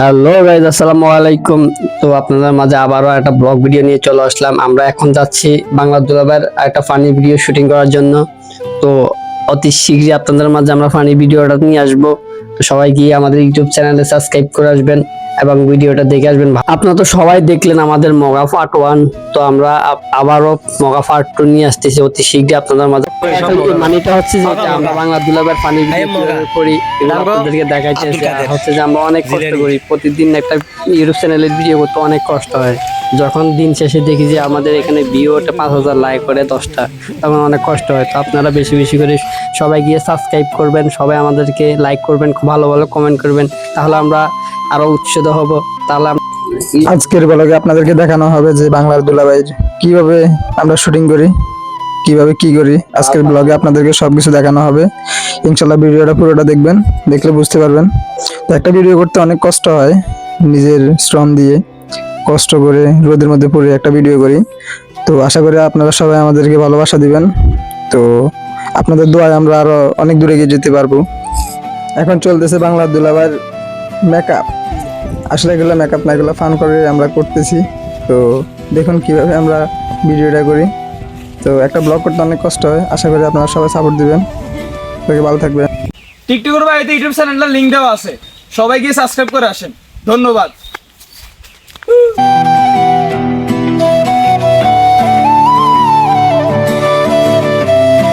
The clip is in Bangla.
হ্যালো গাইজ আসসালামু আলাইকুম। তো আপনাদের মাঝে আবারও একটা ব্লগ ভিডিও নিয়ে চলে আসলাম। আমরা এখন যাচ্ছি বাংলা দুলাবার একটা ফানি ভিডিও শুটিং করার জন্য। তো অতি শীঘ্রই আপনাদের মাঝে আমরা ফানি ভিডিওটা নিয়ে আসব। তো সবাই গিয়ে আমাদের ইউটিউব চ্যানেলে সাবস্ক্রাইব করে আসবেন। এবং ভিডিওটা দেখে আসবেন আপনারা তো সবাই দেখলেন আমাদের মগা পার্ট ওয়ান তো আমরা আবারও মগা পার্ট টু নিয়ে আসতেছি অতি শীঘ্রই আপনাদের মাঝে। মানিটা হচ্ছে যে আমরা বাংলা দুলাবার কীভাবে করি আপনাদেরকে দেখাইতেছি। হচ্ছে যে আমরা অনেক কষ্ট করি প্রতিদিন একটা ইউটিউব চ্যানেলের ভিডিও করতে অনেক কষ্ট হয়। যখন দিন শেষে দেখি যে আমাদের এখানে ভিউটা পাঁচ হাজার লাইক করে দশটা তখন অনেক কষ্ট হয়। তো আপনারা বেশি বেশি করে সবাই গিয়ে সাবস্ক্রাইব করবেন সবাই আমাদেরকে লাইক করবেন খুব ভালো ভালো কমেন্ট করবেন। তাহলে আমরা আরও উৎসাহিত হব। তাহলে আজকের ব্লগে আপনাদেরকে দেখানো হবে যে বাংলার দুলাভাইয়ের কীভাবে আমরা শুটিং করি কীভাবে কি করি। আজকের ব্লগে আপনাদেরকে সবকিছু দেখানো হবে। ইনশাল্লাহ ভিডিওটা পুরোটা দেখবেন দেখলে বুঝতে পারবেন। তো একটা ভিডিও করতে অনেক কষ্ট হয় নিজের শ্রম দিয়ে। কষ্ট করে রোদের মধ্যে পড়ে একটা ভিডিও করি। তো আশা করি আপনারা সবাই আমাদেরকে ভালোবাসা দিবেন। তো আপনাদের দোয়ায় আমরা আরও অনেক দূরে গিয়ে যেতে পারব। এখন চলতেছে বাংলার দুলাভাইয়ের মেকআপ আসলে এগুলো মেকআপ না, এগুলো ফান করে আমরা করতেছি। তো দেখুন কীভাবে আমরা ভিডিওটা করি। তো একটা ব্লগ করতে অনেক কষ্ট হয়। আশা করি আপনারা সবাই সাপোর্ট দিবেন। সবাইকে ভালো থাকবেন। টিকটকের বাড়িতে ইউটিউব চ্যানেলটা লিঙ্ক দেওয়া আছে। সবাই গিয়ে সাবস্ক্রাইব করে আসেন। ধন্যবাদ।